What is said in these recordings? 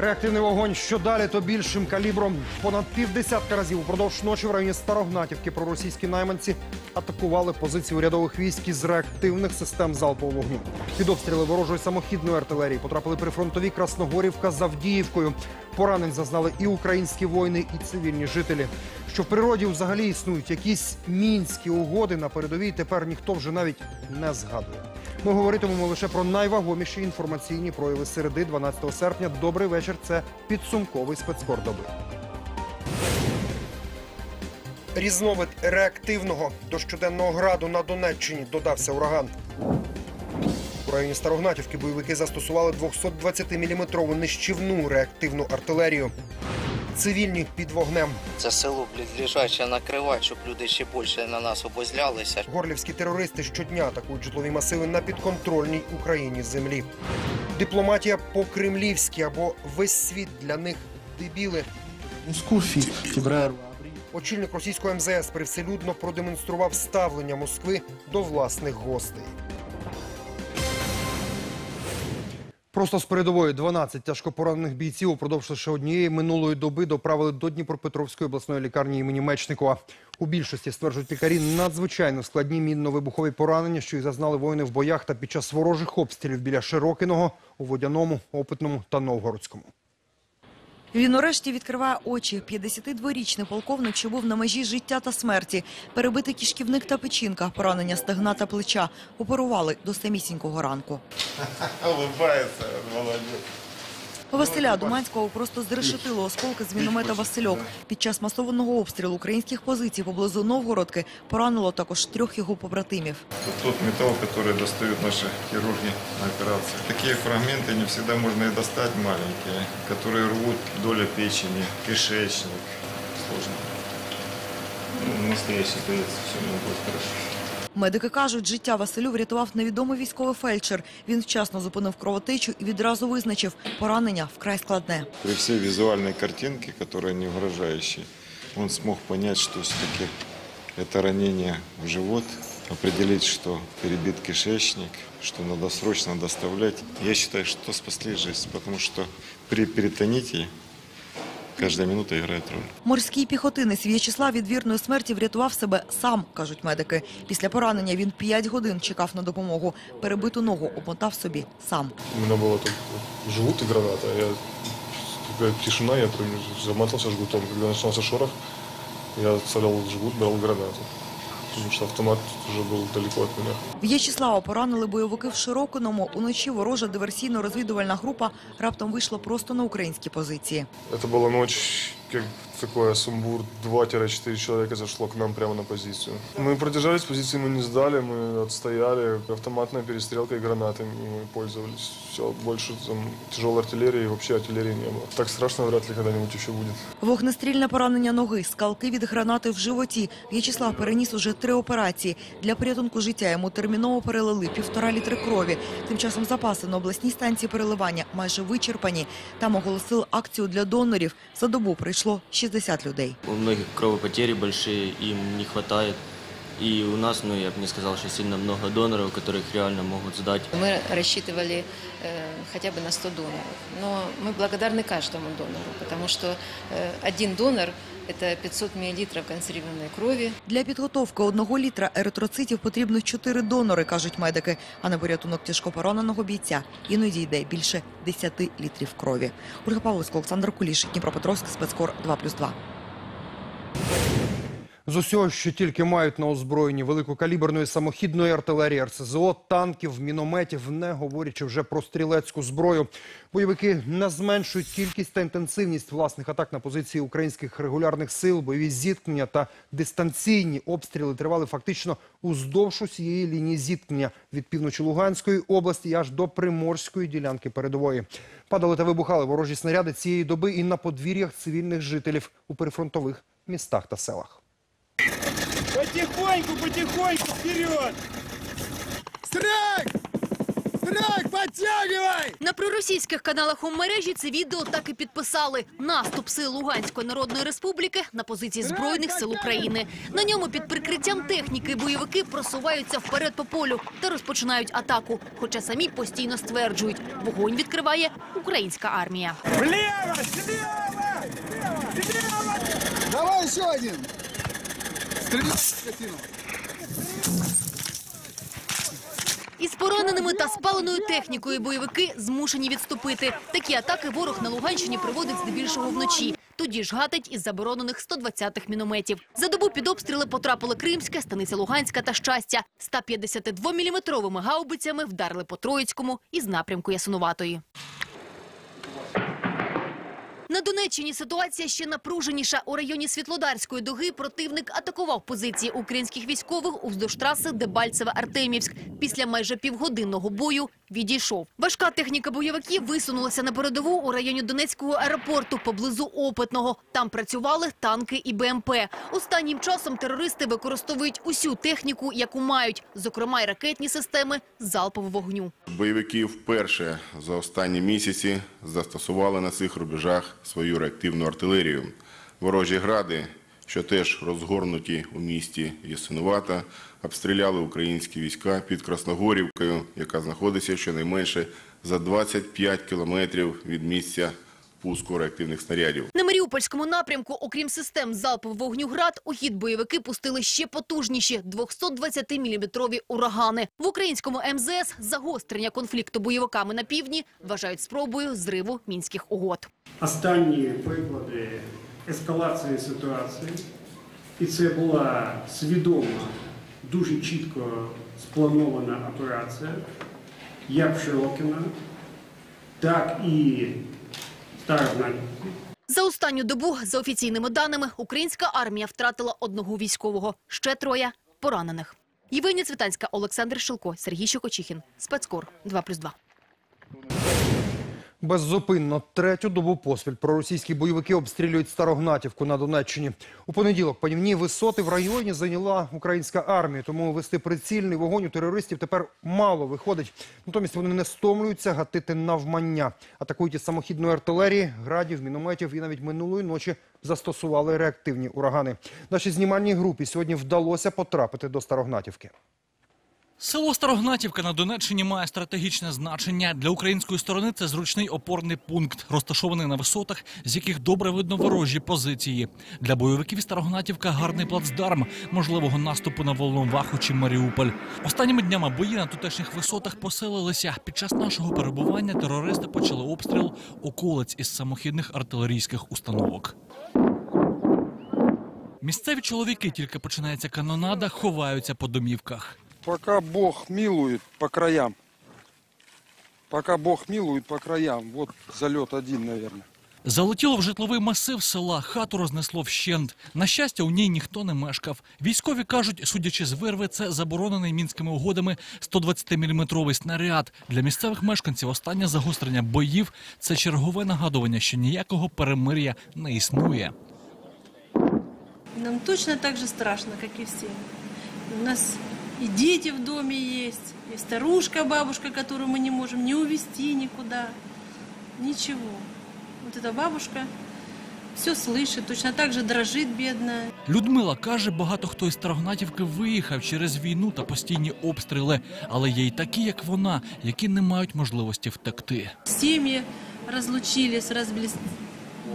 Реактивний вогонь що далі, то більшим калібром. Понад півдесятка разів упродовж ночі в районі Старогнатівки проросійські найманці атакували позиції урядових військ із реактивних систем залпового вогню. Під обстріли ворожої самохідної артилерії потрапили прифронтові Красногорівка з Авдіївкою. Поранень зазнали і українські воїни, і цивільні жителі. Що в природі взагалі існують якісь мінські угоди на передовій, тепер ніхто вже навіть не згадує. Ми говоритимемо лише про найвагоміші інформаційні прояви середи 12 серпня. Добрий вечір. Це підсумковий спецкор доби. Різновид реактивного до щоденного граду на Донеччині додався ураган. У районі Старогнатівки бойовики застосували 220-мм нищівну реактивну артилерію. Цивільні під вогнем. Це село близлежаче накривати, щоб люди ще більше на нас обозлялися. Горлівські терористи щодня атакують житлові масиви на підконтрольній Україні землі. Дипломатія по-кремлівськи або весь світ для них дебіли. Очільник російського МЗС привселюдно продемонстрував ставлення Москви до власних гостей. Просто з передової 12 тяжкопоранених бійців упродовж лише однієї минулої доби доправили до Дніпропетровської обласної лікарні імені Мечникова. У більшості стверджують лікарі надзвичайно складні мінно-вибухові поранення, що й зазнали воїни в боях та під час ворожих обстрілів біля Широкиного, у Водяному, Опитному та Новгородському. Він урешті відкриває очі. 52-річний полковник, що був на межі життя та смерті. Перебитий кишківник та печінка, поранення стегна та плеча. Оперували до самісінького ранку. Улыбається, молодец. Василя Думанського просто зрешетило осколки з міномета «Васильок». Під час масованого обстрілу українських позицій поблизу Новгородки поранило також трьох його побратимів. Это тот металл, который достают наши хирурги на операции. Такие фрагменты не всегда можно и достать маленькие, которые рвут доля печени, кишечник. Сложно. Ну, настоящий боец, все у него будет хорошо. Медики кажуть, життя Василю врятував невідомий військовий фельдшер. Він вчасно зупинив кровотечу і відразу визначив – поранення вкрай складне. При всей визуальной картинке, которая не угрожающая, он смог понять, что все-таки это ранение в живот, определить, что перебит кишечник, что надо срочно доставлять. Я считаю, что спасли жизнь, потому что при перитоните каждая минута грає роль. Морський піхотинець В'ячеслав від вірної смерті врятував себе сам, кажуть медики. Після поранення він 5 годин чекав на допомогу. Перебиту ногу обмотав собі сам. У мене була тут жгут и граната. Я, така тишина, я замотався замотался жгутом. Коли почався шорох, я отставлял жгут, брав гранату Потому что автомат уже был далеко от меня. В'ячеслава поранили бойовики в Широкиному. Уночі ворожа диверсійно-розвідувальна група раптом вийшла просто на українські позиції. Это была ночь, как такое сумбур. 2-4 человека зашло к нам прямо на позицию. Мы продержались, позиции мы не сдали, мы отстояли. Автоматная перестрелка и гранатами мы пользовались. Все, больше там тяжелой артиллерии и вообще артиллерии не было. Так страшно вряд ли когда-нибудь еще будет. Вогнестрільне поранення ноги, скалки від гранати в животі. В'ячеслав переніс уже три операції. Для порятунку життя йому терміново перелили півтора літри крові. Тим часом запаси на обласній станції переливання майже вичерпані. Там оголосили акцію для донорів. За добу прийшло 60 людей. У многих кровопотери великі, їм не хватает. И у нас, ну, я бы не сказал, что сильно много доноров, которых реально могут сдать. Мы рассчитывали э, хотя бы на 100 доноров. Но мы благодарны каждому донору, потому что э, один донор – это 500 мл консервированной крови. Для підготовки одного літра еритроцитів потрібно 4 донори, кажуть медики. А на порятунок тяжкопораненого бійця іноді йде більше 10 літрів крові. Ольга Павловська, Олександр Куліш, Дніпропетровськ, спецкор 2+,2. З усього, що тільки мають на озброєнні великокаліберної самохідної артилерії, РСЗО, танків, мінометів, не говорячи вже про стрілецьку зброю. Бойовики не зменшують кількість та інтенсивність власних атак на позиції українських регулярних сил. Бойові зіткнення та дистанційні обстріли тривали фактично уздовж усієї лінії зіткнення від півночі Луганської області аж до приморської ділянки передової. Падали та вибухали ворожі снаряди цієї доби і на подвір'ях цивільних жителів у прифронтових містах та селах. Потихоньку, потихоньку, вперед! Стрелять! На проросійських каналах у мережі це відео так і підписали. Наступ сил Луганської Народної Республіки на позиції Збройних сил України. На ньому під прикриттям техніки бойовики просуваються вперед по полю та розпочинають атаку. Хоча самі постійно стверджують, вогонь відкриває українська армія. Давай еще один. Із пораненими та спаленою технікою бойовики змушені відступити. Такі атаки ворог на Луганщині проводить здебільшого вночі. Тоді ж гатить із заборонених 120-х мінометів. За добу під обстріли потрапили Кримська, Станиця Луганська та Щастя. 152-міліметровими гаубицями вдарили по Троїцькому із напрямку Ясинуватої. На Донеччині ситуація ще напруженіша. У районі Світлодарської дуги противник атакував позиції українських військових уздовж траси Дебальцеве-Артемівськ. Після майже півгодинного бою відійшов. Важка техніка бойовиків висунулася на передову у районі Донецького аеропорту поблизу Опитного. Там працювали танки і БМП. Останнім часом терористи використовують усю техніку, яку мають, зокрема й ракетні системи залпового вогню. Бойовики вперше за останні місяці застосували на цих рубежах свою реактивну артилерію. Ворожі гради, що теж розгорнуті у місті Ясинувата, обстріляли українські війська під Красногорівкою, яка знаходиться щонайменше за 25 кілометрів від місця пуску реактивних снарядів. На Маріупольському напрямку, окрім систем залпового вогню «Град», у хід бойовики пустили ще потужніші 220-мм урагани. В українському МЗС загострення конфлікту бойовиками на півдні вважають спробою зриву мінських угод. останні приклади ескалації ситуації, і це була свідома, дуже чітко спланована операція, як в Широкіна, так і Старогнатівці. За останню добу, за офіційними даними, українська армія втратила одного військового, ще троє поранених. Євгенія Цвітанська, Олександр Шилко, Сергій Щокочихін. Спецкор 2+,2. Беззупинно третю добу поспіль проросійські бойовики обстрілюють Старогнатівку на Донеччині. У понеділок панівні висоти в районі зайняла українська армія, тому вести прицільний вогонь у терористів тепер мало виходить. Натомість вони не стомлюються гатити навмання. Атакують із самохідної артилерії, градів, мінометів і навіть минулої ночі застосували реактивні урагани. Нашій знімальній групі сьогодні вдалося потрапити до Старогнатівки. Село Старогнатівка на Донеччині має стратегічне значення. Для української сторони це зручний опорний пункт, розташований на висотах, з яких добре видно ворожі позиції. Для бойовиків Старогнатівка гарний плацдарм можливого наступу на Волноваху чи Маріуполь. Останніми днями бої на тутешніх висотах посилилися. Під час нашого перебування терористи почали обстріл околиць із самохідних артилерійських установок. Місцеві чоловіки, тільки починається канонада, ховаються по домівках. Пока Бог милует по краям. Пока Бог милует по краям. Вот залет один, наверное. Залетіло в житловий масив села, хату рознесло вщент. На щастя, у ній ніхто не мешкав. Військові кажуть, судячи з вирви, це заборонений мінськими угодами 120-мм снаряд. Для місцевих мешканців останнє загострення боїв – це чергове нагадування, що ніякого перемир'я не існує. Нам точно так же страшно, как и всем. У нас и дети в доме есть, и старушка, бабушка, которую мы не можем не увезти никуда. Ничего. Вот эта бабушка все слышит, точно так же дрожит бедная. Людмила каже, багато хто із Старогнатівки виїхав через війну та постійні обстріли. Але є й такі, як вона, які не мають можливості втекти. Семьи разлучились, разблиз...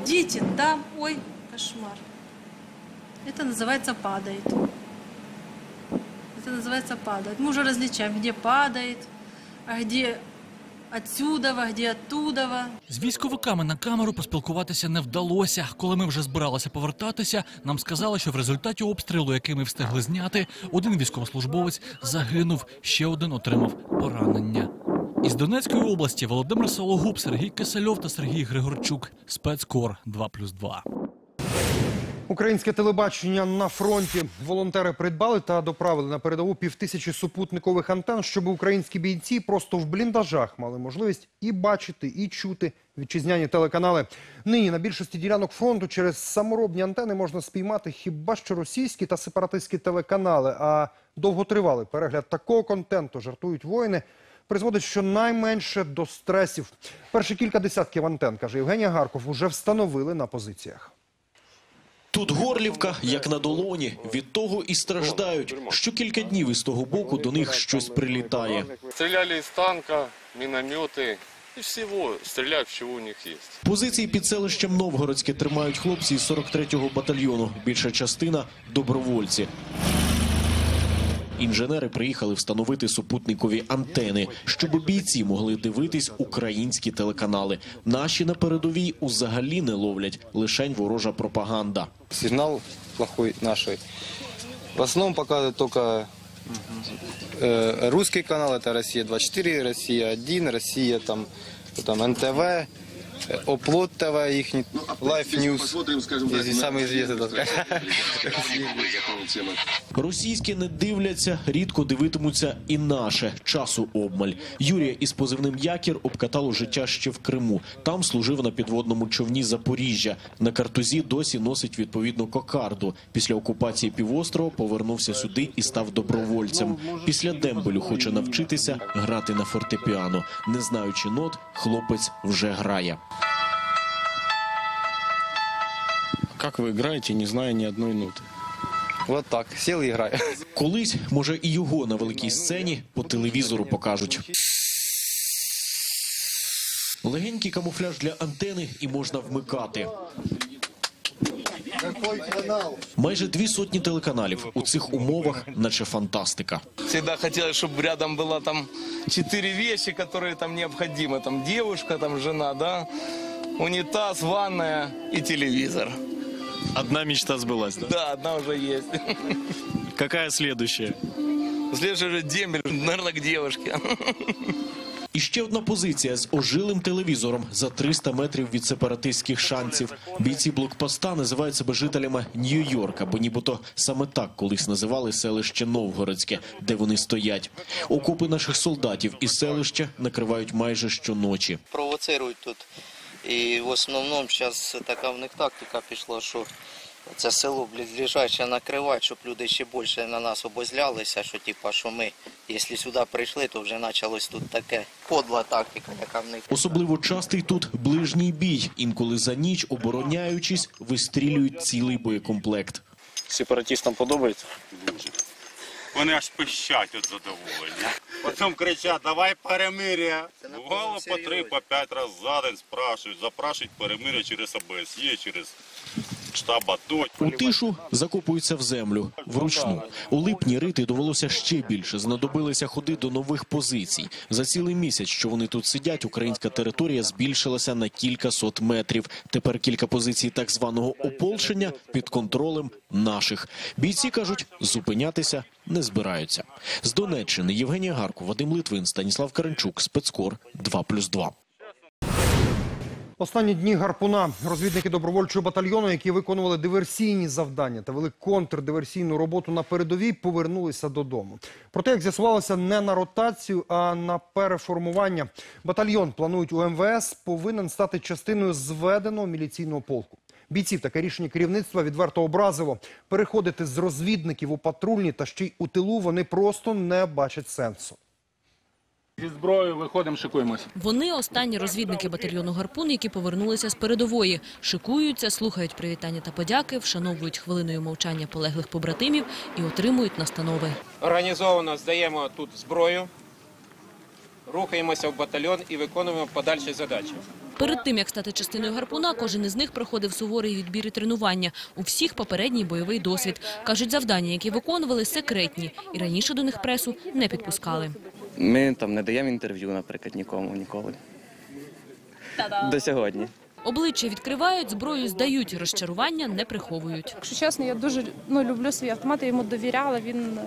Дети там, ой, кошмар. Это называется падает. Это называется падает. Мы уже различаем, где падает, а где отсюда, а где оттуда. З військовиками на камеру поспілкуватися не вдалося. Коли ми вже збиралися повертатися, нам сказали, що в результаті обстрілу, який ми встигли зняти, один військовослужбовець загинув, ще один отримав поранення. Із Донецької області Володимир Сологуб, Сергій Кисельов та Сергій Григорчук. Спецкор 2+,2. Українське телебачення на фронті. Волонтери придбали та доправили на передову півтисячі супутникових антен, щоб українські бійці просто в бліндажах мали можливість і бачити, і чути вітчизняні телеканали. Нині на більшості ділянок фронту через саморобні антени можна спіймати хіба що російські та сепаратистські телеканали. А довготривалий перегляд такого контенту жартують воїни. призводить щонайменше до стресів. Перші кілька десятків антен, каже Євгенія Гарков, уже встановили на позиціях. Тут Горлівка, як на долоні. Від того і страждають, що кілька днів із того боку до них щось прилітає. Стріляли з танка, міномети. І всього стріляють, що у них є. Позиції під селищем Новгородське тримають хлопці із 43-го батальйону. Більша частина – добровольці. Інженери приїхали встановити супутникові антени, щоб бійці могли дивитись українські телеканали. Наші на передовій узагалі не ловлять, лишень ворожа пропаганда. Сигнал плохой нашей. В основном показывают только э, русский канал, это Россия 24, Россия 1, Россия там, там НТВ, э, Оплот ТВ, их Life News, здесь самый известный. так сказать. Російські не дивляться, рідко дивитимуться і наше часу обмаль. Юрія із позивним Якір обкатало життя ще в Криму. Там служив на підводному човні Запоріжжя. На картузі досі носить відповідну кокарду. Після окупації півострова повернувся сюди і став добровольцем. Після дембелю хоче навчитися грати на фортепіано. Не знаючи нот, хлопець вже грає. Как вы играете, не зная ни одной ноты? Вот так, сел и играю. Колись, може, і його на великій сцені по телевізору покажуть. Легенький камуфляж для антени і можна вмикати. Майже дві сотні телеканалів у цих умовах, наче фантастика. Всегда хотелось, чтобы рядом было там четыре вещи, которые там необходимы. Там девушка, там жена, да, унитаз, ванная и телевизор. Одна мечта сбылась, да? Да, одна уже есть. Какая следующая? Следующий же дембель, наверное, к девушке. І ще одна позиція з ожилим телевізором за 300 метрів від сепаратистських шанців. Бійці блокпоста називають себе жителями Нью-Йорка, бо нібито саме так колись називали селище Новгородське, де вони стоять. Окопи наших солдатів і селища накривають майже щоночі. Провоцирують тут. І в основному зараз така в них тактика пішла, що це село близлежаче накривати, щоб люди ще більше на нас обозлялися, що типа, що ми, якщо сюди прийшли, то вже почалось тут таке подла тактика, яка в них. Особливо частий тут ближній бій. Інколи за ніч, обороняючись, вистрілюють цілий боєкомплект. Сепаратистам подобається? Дуже. Вони аж пищать від задоволення. Потім кричать, давай перемир'я. Бувало по три, по п'ять разів за день спрашують, запрашують перемир'я через ОБСЄ, через. У тишу закопуються в землю вручну. У липні рити довелося ще більше. Знадобилися ходи до нових позицій. За цілий місяць, що вони тут сидять, українська територія збільшилася на кілька сот метрів. Тепер кілька позицій так званого ополчення під контролем наших. Бійці кажуть, зупинятися не збираються. З Донеччини Євгенія Гарко, Вадим Литвин, Станіслав Каренчук, спецкор 2+,2. Останні дні гарпуна розвідники добровольчого батальйону, які виконували диверсійні завдання та вели контрдиверсійну роботу на передовій, повернулися додому. Проте, як з'ясувалося, не на ротацію, а на переформування. Батальйон планують у МВС повинен стати частиною зведеного міліційного полку. Бійців таке рішення керівництва відверто образило. Переходити з розвідників у патрульні та ще й у тилу вони просто не бачать сенсу. Зі зброєю виходимо, шикуємося. Вони останні розвідники батальйону «Гарпун», які повернулися з передової. Шикуються, слухають привітання та подяки, вшановують хвилиною мовчання полеглих побратимів і отримують настанови. Організовано здаємо тут зброю, рухаємося в батальйон і виконуємо подальші задачі. Перед тим, як стати частиною «Гарпуна», кожен із них проходив суворий відбір і тренування. У всіх попередній бойовий досвід. Кажуть, завдання, які виконували, секретні. І раніше до них пресу не підпускали. Ми там не даємо інтерв'ю, наприклад, нікому ніколи. До сьогодні. Обличчя відкривають, зброю здають, розчарування не приховують. Якщо чесно, я дуже ну, люблю свій автомат, я йому довіряла, він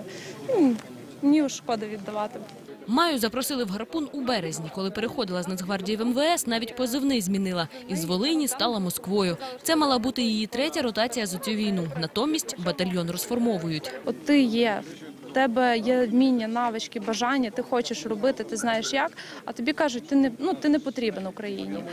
ну, мені шкода віддавати. Маю запросили в гарпун у березні. Коли переходила з Нацгвардії в МВС, навіть позивний змінила. Із Волині стала Москвою. Це мала бути її третя ротація за цю війну. Натомість батальйон розформовують. От ти є в тебе є вміння, навички, бажання, ти хочеш робити, ти знаєш як, а тобі кажуть, ти не ну ти не потрібен Україні.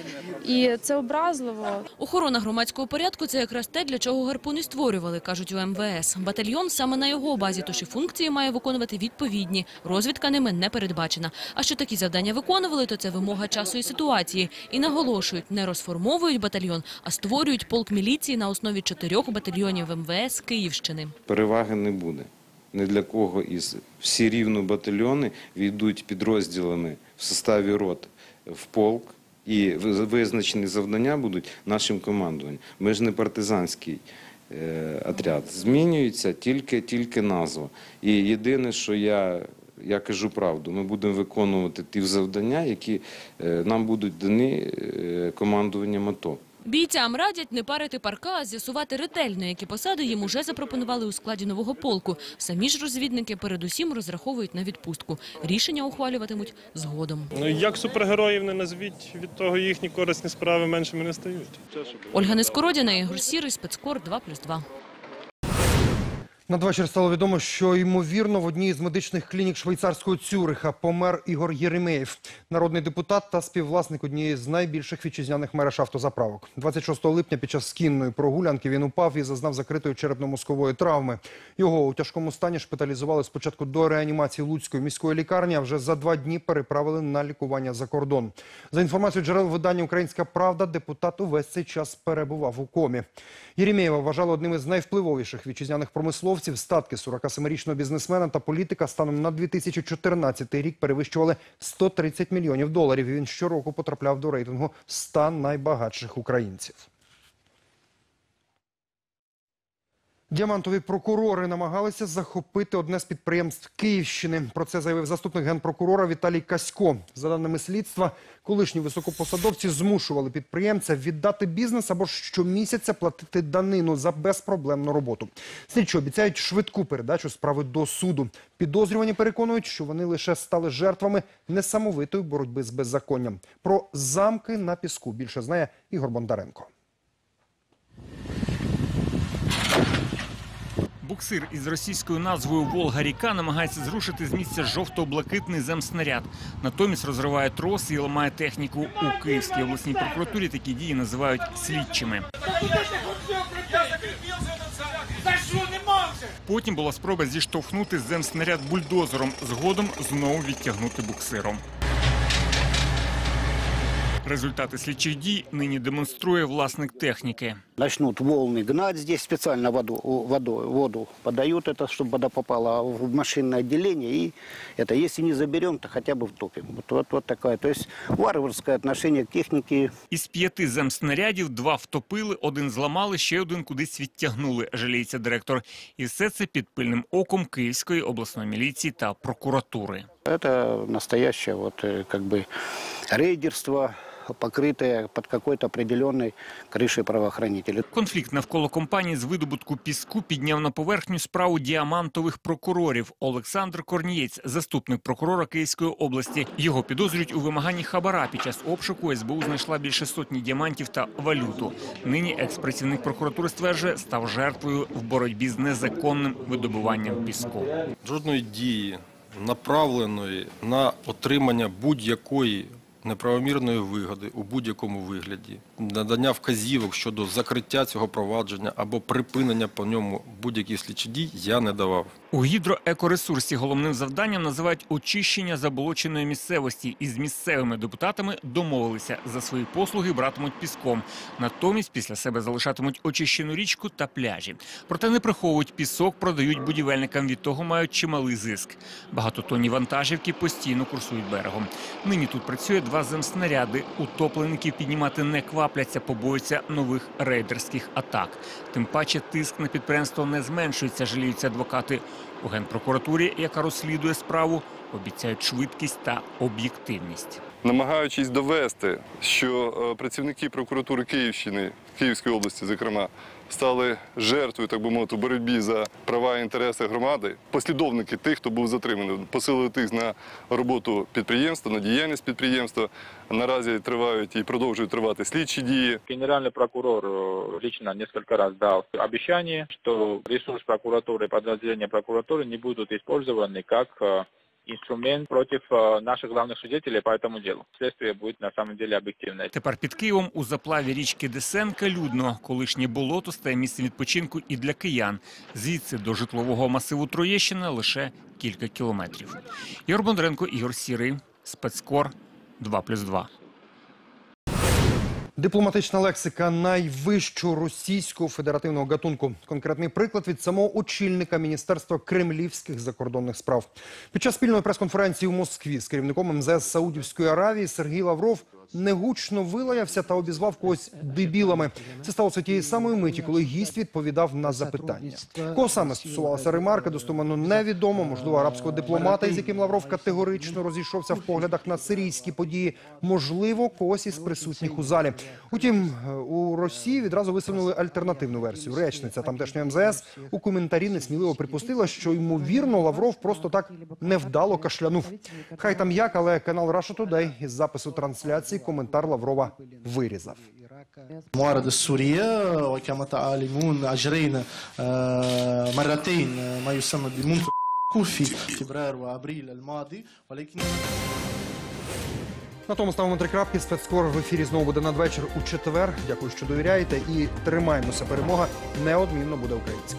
І це образливо. Охорона громадського порядку – це якраз те, для чого гарпун і створювали, кажуть у МВС. Батальйон саме на його базі, тож і функції має виконувати відповідні. Розвідка ними не передбачена. А що такі завдання виконували, то це вимога часу і ситуації. І наголошують, не розформовують батальйон, а створюють полк міліції на основі чотирьох батальйонів МВС Київщини. переваги не буде. Ні для кого із всі рівно батальйони війдуть підрозділами в составі рот в полк, і визначені завдання будуть нашим командуванням. Ми ж не партизанський е, отряд. Змінюється тільки, тільки назва. І єдине, що я, я кажу правду, ми будемо виконувати ті завдання, які е, нам будуть дані е, командуванням АТО. Бійцям радять не парити парка, а з'ясувати ретельно, які посади їм уже запропонували у складі нового полку. Самі ж розвідники передусім розраховують на відпустку. Рішення ухвалюватимуть згодом. Ну як супергероїв не назвіть, від того їхні корисні справи меншими не стають. Ольга Нескородіна, Ігор Сірий, спецкор 2+,2. Надвечір стало відомо, що ймовірно в одній з медичних клінік швейцарського Цюриха помер Ігор Єремеєв, народний депутат та співвласник однієї з найбільших вітчизняних мереж автозаправок. 26 липня під час кінної прогулянки він упав і зазнав закритої черепно-мозкової травми. Його у тяжкому стані шпиталізували спочатку до реанімації Луцької міської лікарні, а вже за два дні переправили на лікування за кордон. За інформацією джерел видання Українська Правда, депутат увесь цей час перебував у комі. Єремєєва вважали одним із найвпливовіших вітчизняних промисловців. Статки 47-річного бізнесмена та політика станом на 2014 рік перевищували 130 мільйонів доларів. Він щороку потрапляв до рейтингу 100 найбагатших українців. Діамантові прокурори намагалися захопити одне з підприємств Київщини. Про це заявив заступник генпрокурора Віталій Касько. За даними слідства, колишні високопосадовці змушували підприємця віддати бізнес або щомісяця платити данину за безпроблемну роботу. Слідчі обіцяють швидку передачу справи до суду. Підозрювані переконують, що вони лише стали жертвами несамовитої боротьби з беззаконням. Про замки на піску більше знає Ігор Бондаренко. Буксир із російською назвою Волга-Ріка намагається зрушити з місця жовто-блакитний земснаряд. Натомість розриває троси і ламає техніку. У Київській обласній прокуратурі такі дії називають слідчими. Потім була спроба зіштовхнути земснаряд бульдозером, згодом знову відтягнути буксиром. Результати слідчих дій нині демонструє власник техніки Начнут волны гнать здесь, специально воду, воду, воду подают, это, чтобы вода попала в машинное отделение. И это, если не заберем, то хотя бы втопим. Вот, вот, вот такая. То есть варварское отношение к технике. Із п'яти земснарядів два втопили, один зламали, ще один кудись відтягнули, жаліється директор. І все це під пильним оком Київської обласної міліції та прокуратури. Это настоящее вот, э, как бы рейдерство, покрытое под какой-то определенной крышей правоохранителей. Конфлікт навколо компанії з видобутку піску підняв на поверхню справу діамантових прокурорів. Олександр Корнієць, заступник прокурора Київської області. Його підозрюють у вимаганні хабара. Під час обшуку СБУ знайшла більше сотні діамантів та валюту. Нині екс-працівник прокуратури стверджує, став жертвою в боротьбі з незаконним видобуванням піску. Жодної дії, направленої на отримання будь-якої неправомірної вигоди у будь-якому вигляді, надання вказівок щодо закриття цього провадження або припинення по ньому будь-яких слідчих дій я не давав. У гідроекоресурсі головним завданням називають очищення заболоченої місцевості. І з місцевими депутатами домовилися за свої послуги братимуть піском. Натомість після себе залишатимуть очищену річку та пляжі. Проте не приховують пісок, продають будівельникам. Від того мають чималий зиск. Багатотонні вантажівки постійно курсують берегом. Нині тут працює два земснаряди. Утоплеників піднімати не квапляться, побоюються нових рейдерських атак. Тим паче тиск на підприємство не зменшується, жаліються адвокати. У генпрокуратурі, яка розслідує справу, обіцяють швидкість та об'єктивність. намагаючись довести, що е, працівники прокуратури Київщини, Київської області, зокрема, стали жертвою, так би мовити, у боротьбі за права і інтереси громади, послідовники тих, хто був затриманий, посилили тих на роботу підприємства, на діяльність підприємства. Наразі тривають і продовжують тривати слідчі дії. Генеральный прокурор э, лично несколько раз дал обещание, что ресурс прокуратуры, подразделения прокуратуры не будут использованы как э, инструмент против э, наших главных свидетелей по этому делу. Следствие будет на самом деле объективное. Тепер під Києвом у заплаві річки Десенка людно. Колишнє болото стає місцем відпочинку і для киян. Звідси до житлового масиву Троєщина лише кілька кілометрів. Ігор Бондренко, Ігор Сірий, спецкор 2+,2. Дипломатична лексика найвищого російського федеративного гатунку. Конкретний приклад від самого очільника Міністерства кремлівських закордонних справ. Під час спільної прес-конференції у Москві з керівником МЗС Саудівської Аравії Сергій Лавров негучно вилаявся та обізвав когось дебілами. Це сталося тієї самої миті, коли гість відповідав на запитання. Кого саме стосувалася ремарка, достоменно невідомо. Можливо, арабського дипломата, із яким Лавров категорично розійшовся в поглядах на сирійські події. Можливо, когось із присутніх у залі. Утім, у Росії відразу висунули альтернативну версію. Речниця тамтешньої МЗС у коментарі несміливо припустила, що ймовірно Лавров просто так невдало кашлянув. Хай там як, але канал Russia Today із запису трансляції коментар Лаврова вирізав. المعارضة السورية وكما تعلمون أجرينا آه، مرتين ما يسمى بمنطقة في فبراير وأبريل الماضي ولكن На тому ставимо три крапки. Спецкор в ефірі знову буде надвечір у четвер. Дякую, що довіряєте. І тримаємося. Перемога неодмінно буде українська.